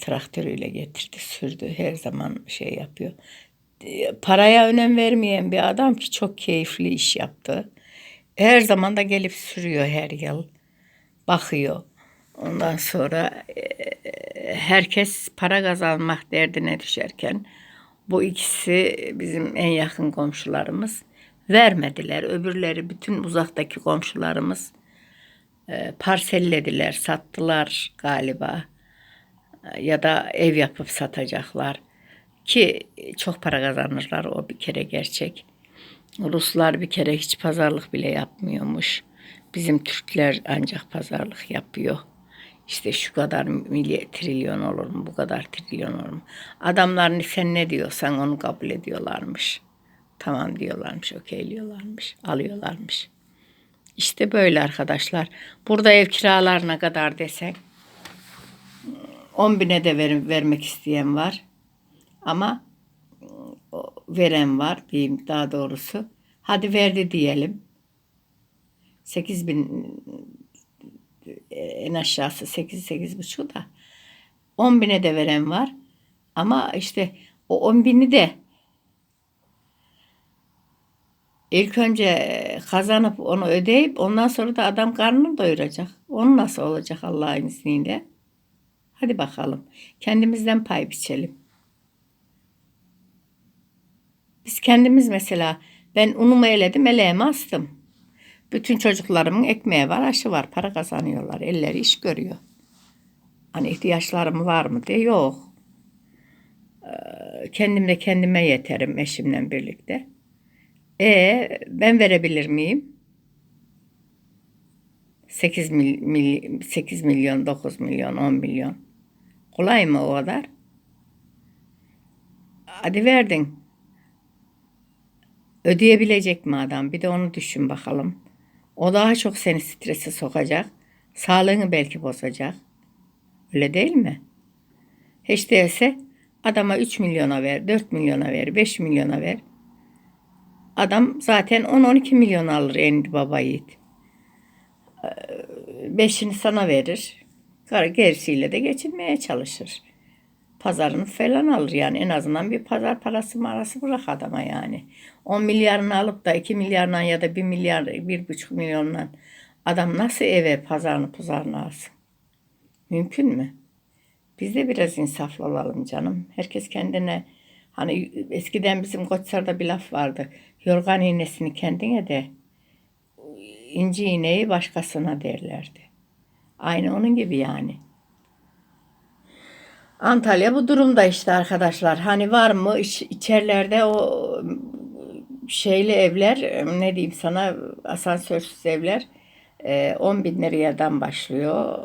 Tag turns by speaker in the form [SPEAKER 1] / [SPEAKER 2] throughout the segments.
[SPEAKER 1] traktörüyle getirdi, sürdü. Her zaman şey yapıyor. E, Paraya önem vermeyen bir adam ki çok keyifli iş yaptı. Her zaman da gelip sürüyor her yıl. Bakıyor. Ondan sonra e, herkes para kazanmak derdine düşerken bu ikisi bizim en yakın komşularımız vermediler. Öbürleri bütün uzaktaki komşularımız e, parsellediler, sattılar galiba. E, Ya da ev yapıp satacaklar. Ki çok para kazanırlar o bir kere gerçek. Ruslar bir kere hiç pazarlık bile yapmıyormuş. Bizim Türkler ancak pazarlık yapıyor. İşte şu kadar milli trilyon olur mu, bu kadar trilyon olur mu? Adamlar sen ne diyorsan onu kabul ediyorlarmış. Tamam diyorlarmış, okeyliyorlarmış, alıyorlarmış. İşte böyle arkadaşlar. Burada ev kiralarına kadar desek 10 bine de ver, vermek isteyen var. Ama veren var diyeyim daha doğrusu. Hadi verdi diyelim. 8 bin en aşağısı 8 8 buçuk da 10 bine de veren var. Ama işte o 10 bini de ilk önce kazanıp onu ödeyip ondan sonra da adam karnını doyuracak. Onu nasıl olacak Allah'ın izniyle? Hadi bakalım. Kendimizden pay biçelim. Biz kendimiz mesela ben unumu eledim, eleğimi astım. Bütün çocuklarımın ekmeği var, aşı var, para kazanıyorlar. Elleri iş görüyor. Hani ihtiyaçlarım var mı diye yok. Ee, Kendimle kendime yeterim eşimle birlikte. E ben verebilir miyim? 8, mil, mil- 8 milyon, 9 milyon, 10 milyon. Kolay mı o kadar? Hadi verdin. Ödeyebilecek mi adam? Bir de onu düşün bakalım. O daha çok seni strese sokacak. Sağlığını belki bozacak. Öyle değil mi? Hiç değilse adama 3 milyona ver, 4 milyona ver, 5 milyona ver. Adam zaten 10-12 milyon alır en baba yiğit. Ee, Beşini sana verir. Gerisiyle de geçinmeye çalışır. Pazarını falan alır yani en azından bir pazar parası marası bırak adama yani. 10 milyarını alıp da 2 milyarla ya da 1 milyar, 1,5 milyonla adam nasıl eve pazarını pazarını alsın? Mümkün mü? Biz de biraz insaflı olalım canım. Herkes kendine hani eskiden bizim Koçsar'da bir laf vardı. Yorgan iğnesini kendine de inci iğneyi başkasına derlerdi. Aynı onun gibi yani. Antalya bu durumda işte arkadaşlar. Hani var mı iç- içerilerde o şeyli evler ne diyeyim sana asansörsüz evler e, 10 bin liradan başlıyor.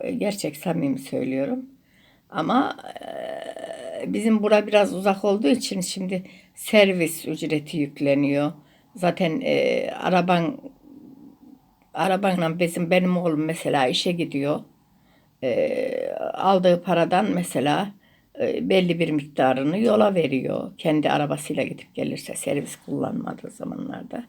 [SPEAKER 1] E, Gerçek samimi söylüyorum. Ama e, bizim bura biraz uzak olduğu için şimdi servis ücreti yükleniyor. Zaten e, araban arabanla bizim benim oğlum mesela işe gidiyor. E, aldığı paradan mesela e, belli bir miktarını yola veriyor. Kendi arabasıyla gidip gelirse servis kullanmadığı zamanlarda.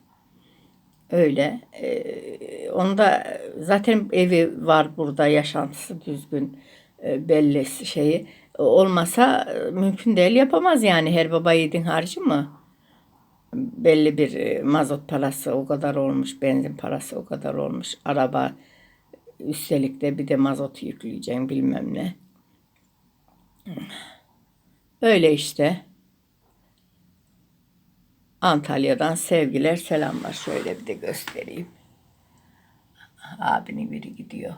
[SPEAKER 1] Öyle. E, onda zaten evi var burada yaşantısı düzgün e, belli şeyi olmasa e, mümkün değil yapamaz yani her baba yiğidin harcı mı? belli bir e, mazot parası o kadar olmuş, benzin parası o kadar olmuş, araba üstelik de bir de mazot yükleyeceğim bilmem ne. Öyle işte. Antalya'dan sevgiler, selamlar. Şöyle bir de göstereyim. Abinin biri gidiyor.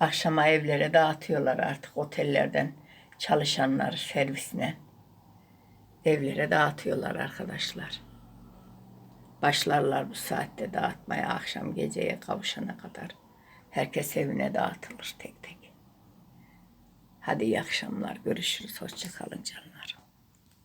[SPEAKER 1] Akşama evlere dağıtıyorlar artık otellerden çalışanlar servisine evlere dağıtıyorlar arkadaşlar. Başlarlar bu saatte dağıtmaya akşam geceye kavuşana kadar. Herkes evine dağıtılır tek tek. Hadi iyi akşamlar. Görüşürüz. Hoşça kalın canlar.